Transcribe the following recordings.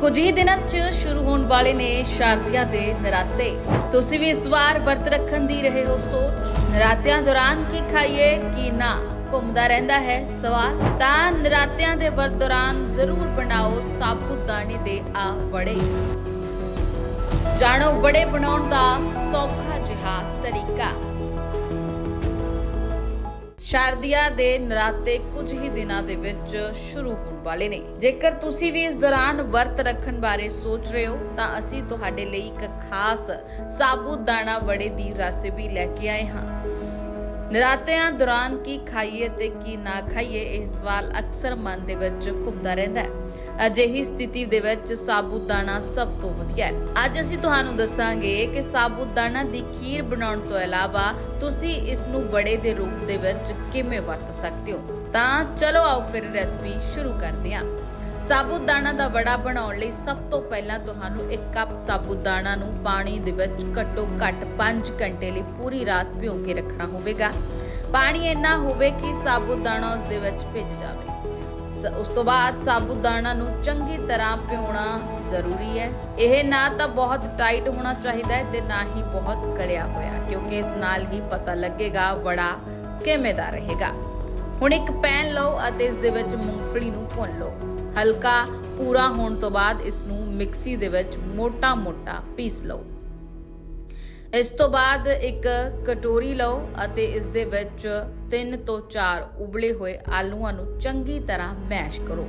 ਕੁਝ ਹੀ ਦਿਨਾਂ 'ਚ ਸ਼ੁਰੂ ਹੋਣ ਵਾਲੇ ਨੇ ਸ਼ਾਰਤੀਆਂ ਦੇ ਨਰਾਤੇ। ਤੁਸੀਂ ਵੀ ਇਸ ਵਾਰ ਵਰਤ ਰੱਖਣ ਦੀ ਰਹੇ ਹੋ ਸੋਚ। ਨਰਾਤਿਆਂ ਦੌਰਾਨ ਕੀ ਖਾਈਏ, ਕੀ ਨਾ? ਘੁੰਮਦਾ ਰਹਿੰਦਾ ਹੈ ਸਵਾਲ। ਤਾਂ ਨਰਾਤਿਆਂ ਦੇ ਵਰਤ ਦੌਰਾਨ ਜ਼ਰੂਰ ਬਣਾਓ ਸਾਬੂਤ ਦੇ ਆ ਵੜੇ। ਜਾਣੋ, ਵੜੇ ਬਣਾਉਣ ਦਾ ਸੌਖਾ ਜਿਹਾ ਤਰੀਕਾ। ਸ਼ਾਰਦੀਆ ਦੇ ਨਰਾਤੇ ਕੁਝ ਹੀ ਦਿਨਾਂ ਦੇ ਵਿੱਚ ਸ਼ੁਰੂ ਹੋਣ ਵਾਲੇ ਨੇ। ਜੇਕਰ ਤੁਸੀਂ ਵੀ ਇਸ ਦੌਰਾਨ ਵਰਤ ਰੱਖਣ ਬਾਰੇ ਸੋਚ ਰਹੇ ਹੋ, ਤਾਂ ਅਸੀਂ ਤੁਹਾਡੇ ਲਈ ਇੱਕ ਖਾਸ ਸਾਬੂਤ ਦਾਣਾ ਵੜੇ ਦੀ ਰੈਸਿਪੀ ਲੈ ਕੇ ਆਏ ਹਾਂ। ਨਰਾਤਿਆਂ ਦੌਰਾਨ ਕੀ ਖਾਈਏ ਤੇ ਕੀ ਨਾ ਖਾਈਏ, ਇਹ ਸਵਾਲ ਅਕਸਰ ਮਨ ਦੇ ਵਿੱਚ ਘੁੰਮਦਾ ਰਹਿੰਦਾ ਹੈ। ਅਜਿਹੀ ਸਥਿਤੀ ਦੇ ਵਿੱਚ ਸਾਬੂਤ ਦਾਣਾ ਸਭ ਤੋਂ ਵਧੀਆ ਹੈ। ਅੱਜ ਅਸੀਂ ਤੁਹਾਨੂੰ ਦੱਸਾਂਗੇ ਕਿ ਸਾਬੂਤ ਦਾਣਾ ਦੀ ਖੀਰ ਬਣਾਉਣ ਤੋਂ ਇਲਾਵਾ ਤੁਸੀਂ ਇਸ ਨੂੰ ਬੜੇ ਦੇ ਰੂਪ ਦੇ ਵਿੱਚ ਕਿਵੇਂ ਵਰਤ ਸਕਦੇ ਹੋ। ਤਾਂ ਚਲੋ ਆਓ ਫਿਰ ਰੈਸਪੀ ਸ਼ੁਰੂ ਕਰਦੇ ਹਾਂ। ਸਾਬੂਤ ਦਾਣਾ ਦਾ ਵੜਾ ਬਣਾਉਣ ਲਈ ਸਭ ਤੋਂ ਪਹਿਲਾਂ ਤੁਹਾਨੂੰ ਇੱਕ ਕੱਪ ਸਾਬੂਤ ਦਾਣਾ ਨੂੰ ਪਾਣੀ ਦੇ ਵਿੱਚ ਘੱਟੋ ਘੱਟ 5 ਘੰਟੇ ਲਈ ਪੂਰੀ ਰਾਤ ਭਿਓ ਕੇ ਰੱਖਣਾ ਹੋਵੇਗਾ। ਪਾਣੀ ਇੰਨਾ ਹੋਵੇ ਕਿ ਸਾਬੂਤ ਦਾਣਾ ਉਸ ਦੇ ਵਿੱਚ ਭਿੱਜ ਜਾਵੇ। ਸ- ਉਸ ਤੋਂ ਬਾਅਦ ਸਾਬੂਤ ਦਾਣਾ ਨੂੰ ਚੰਗੀ ਤਰ੍ਹਾਂ ਭਿਉਣਾ ਜ਼ਰੂਰੀ ਹੈ। ਇਹ ਨਾ ਤਾਂ ਬਹੁਤ ਟਾਈਟ ਹੋਣਾ ਚਾਹੀਦਾ ਹੈ ਤੇ ਨਾ ਹੀ ਬਹੁਤ ਗਲਿਆ ਹੋਇਆ, ਕਿਉਂਕਿ ਇਸ ਨਾਲ ਹੀ ਪਤਾ ਲੱਗੇਗਾ ਵੜਾ ਕਿਵੇਂ ਦਾ ਰਹੇਗਾ। ਹੁਣ ਇੱਕ ਪੈਨ ਲਓ ਅਤੇ ਇਸ ਦੇ ਵਿੱਚ ਮੂੰਗਫਲੀ ਨੂੰ ਭੁੰਨ ਲਓ। ਹਲਕਾ ਪੂਰਾ ਹੋਣ ਤੋਂ ਬਾਅਦ ਇਸ ਨੂੰ ਮਿਕਸੀ ਦੇ ਵਿੱਚ ਮੋਟਾ-ਮੋਟਾ ਪੀਸ ਲਓ। ਇਸ ਤੋਂ ਬਾਅਦ ਇੱਕ ਕਟੋਰੀ ਲਓ ਅਤੇ ਇਸ ਦੇ ਵਿੱਚ 3 ਤੋਂ 4 ਉਬਲੇ ਹੋਏ ਆਲੂਆਂ ਨੂੰ ਚੰਗੀ ਤਰ੍ਹਾਂ ਮੈਸ਼ ਕਰੋ।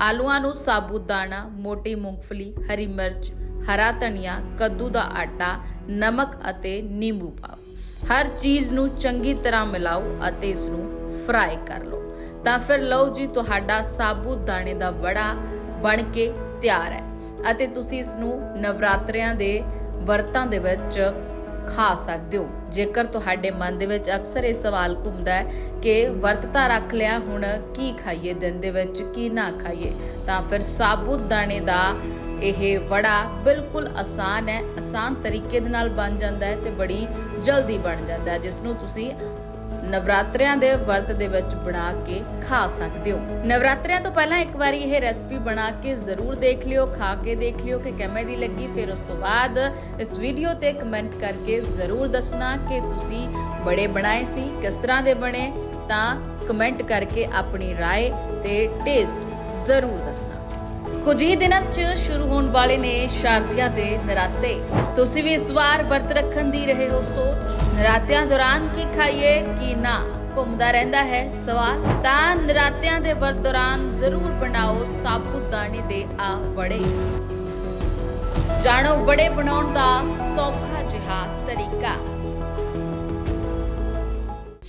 ਆਲੂਆਂ ਨੂੰ ਸਾਬੂਤ ਦਾਣਾ ਮੋਟੀ ਮੂੰਗਫਲੀ, ਹਰੀ ਮਿਰਚ, ਹਰਾ ਧਨੀਆ, ਕੱਦੂ ਦਾ ਆਟਾ, ਨਮਕ ਅਤੇ ਨਿੰਬੂ ਪਾਓ। ਹਰ ਚੀਜ਼ ਨੂੰ ਚੰਗੀ ਤਰ੍ਹਾਂ ਮਿਲਾਓ ਅਤੇ ਇਸ ਨੂੰ ਫਰਾਈ ਕਰ ਲਓ। ਤਾਂ ਫਿਰ ਲਓ ਜੀ, ਤੁਹਾਡਾ ਸਾਬੂ ਦਾਣੇ ਦਾ ਵੜਾ ਬਣ ਕੇ ਤਿਆਰ ਹੈ ਅਤੇ ਤੁਸੀਂ ਇਸ ਨੂੰ ਨਵਰਾਤਰਿਆਂ ਦੇ ਵਰਤਾਂ ਦੇ ਵਿੱਚ ਖਾ ਸਕਦੇ ਹੋ। ਜੇਕਰ ਤੁਹਾਡੇ ਮਨ ਦੇ ਵਿੱਚ ਅਕਸਰ ਇਹ ਸਵਾਲ ਘੁੰਮਦਾ ਹੈ ਕਿ ਵਰਤ ਤਾਂ ਰੱਖ ਲਿਆ, ਹੁਣ ਕੀ ਖਾਈਏ, ਦਿਨ ਦੇ ਵਿੱਚ ਕੀ ਨਾ ਖਾਈਏ, ਤਾਂ ਫਿਰ ਸਾਬੂਤ ਦਾਣੇ ਦਾ ਇਹ ਵੜਾ ਬਿਲਕੁਲ ਆਸਾਨ ਹੈ, ਆਸਾਨ ਤਰੀਕੇ ਦੇ ਨਾਲ ਬਣ ਜਾਂਦਾ ਹੈ ਤੇ ਬੜੀ ਜਲਦੀ ਬਣ ਜਾਂਦਾ ਹੈ ਜਿਸ ਨੂੰ ਤੁਸੀਂ ਨਵਰਾਤਰਿਆਂ ਦੇ ਵਰਤ ਦੇ ਵਿੱਚ ਬਣਾ ਕੇ ਖਾ ਸਕਦੇ ਹੋ ਨਵਰਾਤਰਿਆਂ ਤੋਂ ਪਹਿਲਾਂ ਇੱਕ ਵਾਰੀ ਇਹ ਰੈਸਪੀ ਬਣਾ ਕੇ ਜ਼ਰੂਰ ਦੇਖ ਲਿਓ ਖਾ ਕੇ ਦੇਖ ਲਿਓ ਕਿ ਕਿਵੇਂ ਦੀ ਲੱਗੀ ਫਿਰ ਉਸ ਤੋਂ ਬਾਅਦ ਇਸ ਵੀਡੀਓ ਤੇ ਕਮੈਂਟ ਕਰਕੇ ਜ਼ਰੂਰ ਦੱਸਣਾ ਕਿ ਤੁਸੀਂ ਬੜੇ ਬਣਾਏ ਸੀ ਕਿਸ ਤਰ੍ਹਾਂ ਦੇ ਬਣੇ ਤਾਂ ਕਮੈਂਟ ਕਰਕੇ ਆਪਣੀ رائے ਤੇ ਟੇਸਟ ਜ਼ਰੂਰ ਦੱਸਣਾ ਕੁਝ ਹੀ ਦਿਨਾਂ 'ਚ ਸ਼ੁਰੂ ਹੋਣ ਵਾਲੇ ਨੇ ਸ਼ਾਰਤੀਆਂ ਦੇ ਨਰਾਤੇ। ਤੁਸੀਂ ਵੀ ਇਸ ਵਾਰ ਵਰਤ ਰੱਖਣ ਦੀ ਰਹੇ ਹੋ ਸੋਚ। ਨਰਾਤਿਆਂ ਦੌਰਾਨ ਕੀ ਖਾਈਏ, ਕੀ ਨਾ? ਘੁੰਮਦਾ ਰਹਿੰਦਾ ਹੈ ਸਵਾਲ। ਤਾਂ ਨਰਾਤਿਆਂ ਦੇ ਵਰਤ ਦੌਰਾਨ ਜ਼ਰੂਰ ਬਣਾਓ ਸਾਬੂਤ ਦੇ ਆ ਵੜੇ। ਜਾਣੋ, ਵੜੇ ਬਣਾਉਣ ਦਾ ਸੌਖਾ ਜਿਹਾ ਤਰੀਕਾ।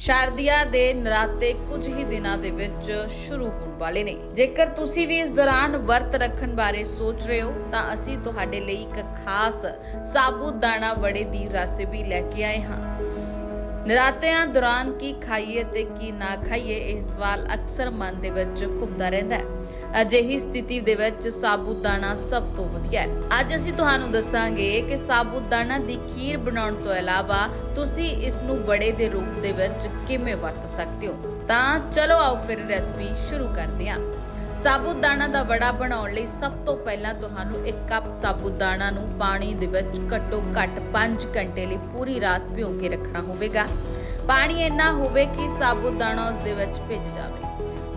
ਸ਼ਾਰਦੀਆ ਦੇ ਨਰਾਤੇ ਕੁਝ ਹੀ ਦਿਨਾਂ ਦੇ ਵਿੱਚ ਸ਼ੁਰੂ ਹੋਣ ਵਾਲੇ ਨੇ। ਜੇਕਰ ਤੁਸੀਂ ਵੀ ਇਸ ਦੌਰਾਨ ਵਰਤ ਰੱਖਣ ਬਾਰੇ ਸੋਚ ਰਹੇ ਹੋ, ਤਾਂ ਅਸੀਂ ਤੁਹਾਡੇ ਲਈ ਇੱਕ ਖਾਸ ਸਾਬੂਤ ਦਾਣਾ ਵੜੇ ਦੀ ਰੈਸਿਪੀ ਲੈ ਕੇ ਆਏ ਹਾਂ। ਨਰਾਤਿਆਂ ਦੌਰਾਨ ਕੀ ਖਾਈਏ ਤੇ ਕੀ ਨਾ ਖਾਈਏ, ਇਹ ਸਵਾਲ ਅਕਸਰ ਮਨ ਦੇ ਵਿੱਚ ਘੁੰਮਦਾ ਰਹਿੰਦਾ ਹੈ। ਅਜਿਹੀ ਸਥਿਤੀ ਦੇ ਵਿੱਚ ਸਾਬੂਤ ਦਾਣਾ ਸਭ ਤੋਂ ਵਧੀਆ ਹੈ। ਅੱਜ ਅਸੀਂ ਤੁਹਾਨੂੰ ਦੱਸਾਂਗੇ ਕਿ ਸਾਬੂਤ ਦਾਣਾ ਦੀ ਖੀਰ ਬਣਾਉਣ ਤੋਂ ਇਲਾਵਾ ਤੁਸੀਂ ਇਸ ਨੂੰ ਬੜੇ ਦੇ ਰੂਪ ਦੇ ਵਿੱਚ ਕਿਵੇਂ ਵਰਤ ਸਕਦੇ ਹੋ। ਤਾਂ ਚਲੋ ਆਓ ਫਿਰ ਰੈਸਪੀ ਸ਼ੁਰੂ ਕਰਦੇ ਹਾਂ। ਸਾਬੂਤ ਦਾਣਾ ਦਾ ਵੜਾ ਬਣਾਉਣ ਲਈ ਸਭ ਤੋਂ ਪਹਿਲਾਂ ਤੁਹਾਨੂੰ ਇੱਕ ਕੱਪ ਸਾਬੂਤ ਦਾਣਾ ਨੂੰ ਪਾਣੀ ਦੇ ਵਿੱਚ ਘੱਟੋ ਘੱਟ 5 ਘੰਟੇ ਲਈ ਪੂਰੀ ਰਾਤ ਭਿਓ ਕੇ ਰੱਖਣਾ ਹੋਵੇਗਾ। ਪਾਣੀ ਇੰਨਾ ਹੋਵੇ ਕਿ ਸਾਬੂਤ ਦਾਣਾ ਉਸ ਦੇ ਵਿੱਚ ਭਿੱਜ ਜਾਵੇ।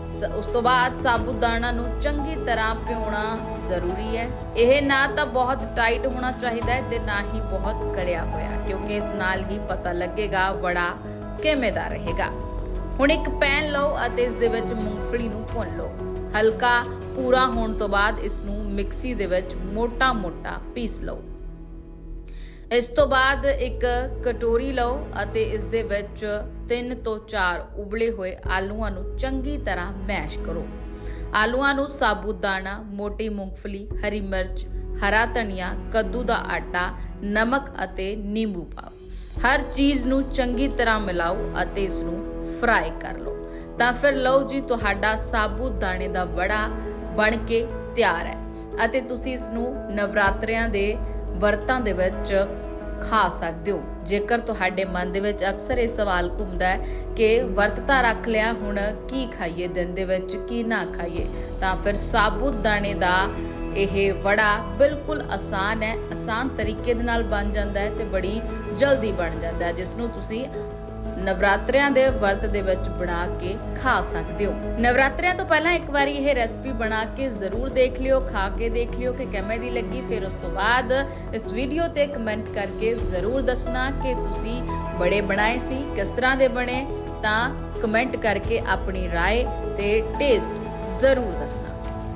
ਸ- ਉਸ ਤੋਂ ਬਾਅਦ ਸਾਬੂਤ ਦਾਣਾ ਨੂੰ ਚੰਗੀ ਤਰ੍ਹਾਂ ਭਿਉਣਾ ਜ਼ਰੂਰੀ ਹੈ। ਇਹ ਨਾ ਤਾਂ ਬਹੁਤ ਟਾਈਟ ਹੋਣਾ ਚਾਹੀਦਾ ਹੈ ਤੇ ਨਾ ਹੀ ਬਹੁਤ ਗਲਿਆ ਹੋਇਆ, ਕਿਉਂਕਿ ਇਸ ਨਾਲ ਹੀ ਪਤਾ ਲੱਗੇਗਾ ਵੜਾ ਕਿਵੇਂ ਦਾ ਰਹੇਗਾ। ਹੁਣ ਇੱਕ ਪੈਨ ਲਓ ਅਤੇ ਇਸ ਦੇ ਵਿੱਚ ਮੂੰਗਫਲੀ ਨੂੰ ਭੁੰਨ ਲਓ। ਹਲਕਾ ਪੂਰਾ ਹੋਣ ਤੋਂ ਬਾਅਦ ਇਸ ਨੂੰ ਮਿਕਸੀ ਦੇ ਵਿੱਚ ਮੋਟਾ-ਮੋਟਾ ਪੀਸ ਲਓ। ਇਸ ਤੋਂ ਬਾਅਦ ਇੱਕ ਕਟੋਰੀ ਲਓ ਅਤੇ ਇਸ ਦੇ ਵਿੱਚ 3 ਤੋਂ 4 ਉਬਲੇ ਹੋਏ ਆਲੂਆਂ ਨੂੰ ਚੰਗੀ ਤਰ੍ਹਾਂ ਮੈਸ਼ ਕਰੋ। ਆਲੂਆਂ ਨੂੰ ਸਾਬੂਤ ਦਾਣਾ ਮੋਟੀ ਮੂੰਗਫਲੀ, ਹਰੀ ਮਿਰਚ, ਹਰਾ ਧਨੀਆ, ਕੱਦੂ ਦਾ ਆਟਾ, ਨਮਕ ਅਤੇ ਨਿੰਬੂ ਪਾਓ। ਹਰ ਚੀਜ਼ ਨੂੰ ਚੰਗੀ ਤਰ੍ਹਾਂ ਮਿਲਾਓ ਅਤੇ ਇਸ ਨੂੰ ਫਰਾਈ ਕਰ ਲਓ। ਤਾਂ ਫਿਰ ਲਓ ਜੀ, ਤੁਹਾਡਾ ਸਾਬੂ ਦਾਣੇ ਦਾ ਵੜਾ ਬਣ ਕੇ ਤਿਆਰ ਹੈ। ਅਤੇ ਤੁਸੀਂ ਇਸ ਨੂੰ ਨਵਰਾਤਰਿਆਂ ਦੇ ਵਰਤਾਂ ਦੇ ਵਿੱਚ ਖਾ ਸਕਦੇ ਹੋ। ਜੇਕਰ ਤੁਹਾਡੇ ਮਨ ਦੇ ਵਿੱਚ ਅਕਸਰ ਇਹ ਸਵਾਲ ਘੁੰਮਦਾ ਹੈ ਕਿ ਵਰਤ ਤਾਂ ਰੱਖ ਲਿਆ, ਹੁਣ ਕੀ ਖਾਈਏ, ਦਿਨ ਦੇ ਵਿੱਚ ਕੀ ਨਾ ਖਾਈਏ, ਤਾਂ ਫਿਰ ਸਾਬੂਤ ਦਾਣੇ ਦਾ ਇਹ ਵੜਾ ਬਿਲਕੁਲ ਆਸਾਨ ਹੈ। ਆਸਾਨ ਤਰੀਕੇ ਦੇ ਨਾਲ ਬਣ ਜਾਂਦਾ ਹੈ ਤੇ ਬੜੀ ਜਲਦੀ ਬਣ ਜਾਂਦਾ ਹੈ ਜਿਸ ਨੂੰ ਤੁਸੀਂ ਨਵਰਾਤਰਿਆਂ ਦੇ ਵਰਤ ਦੇ ਵਿੱਚ ਬਣਾ ਕੇ ਖਾ ਸਕਦੇ ਹੋ ਨਵਰਾਤਰਿਆਂ ਤੋਂ ਪਹਿਲਾਂ ਇੱਕ ਵਾਰੀ ਇਹ ਰੈਸਪੀ ਬਣਾ ਕੇ ਜ਼ਰੂਰ ਦੇਖ ਲਿਓ ਖਾ ਕੇ ਦੇਖ ਲਿਓ ਕਿ ਕਿਵੇਂ ਦੀ ਲੱਗੀ ਫਿਰ ਉਸ ਤੋਂ ਬਾਅਦ ਇਸ ਵੀਡੀਓ ਤੇ ਕਮੈਂਟ ਕਰਕੇ ਜ਼ਰੂਰ ਦੱਸਣਾ ਕਿ ਤੁਸੀਂ ਬੜੇ ਬਣਾਏ ਸੀ ਕਿਸ ਤਰ੍ਹਾਂ ਦੇ ਬਣੇ ਤਾਂ ਕਮੈਂਟ ਕਰਕੇ ਆਪਣੀ رائے ਤੇ ਟੇਸਟ ਜ਼ਰੂਰ ਦੱਸਣਾ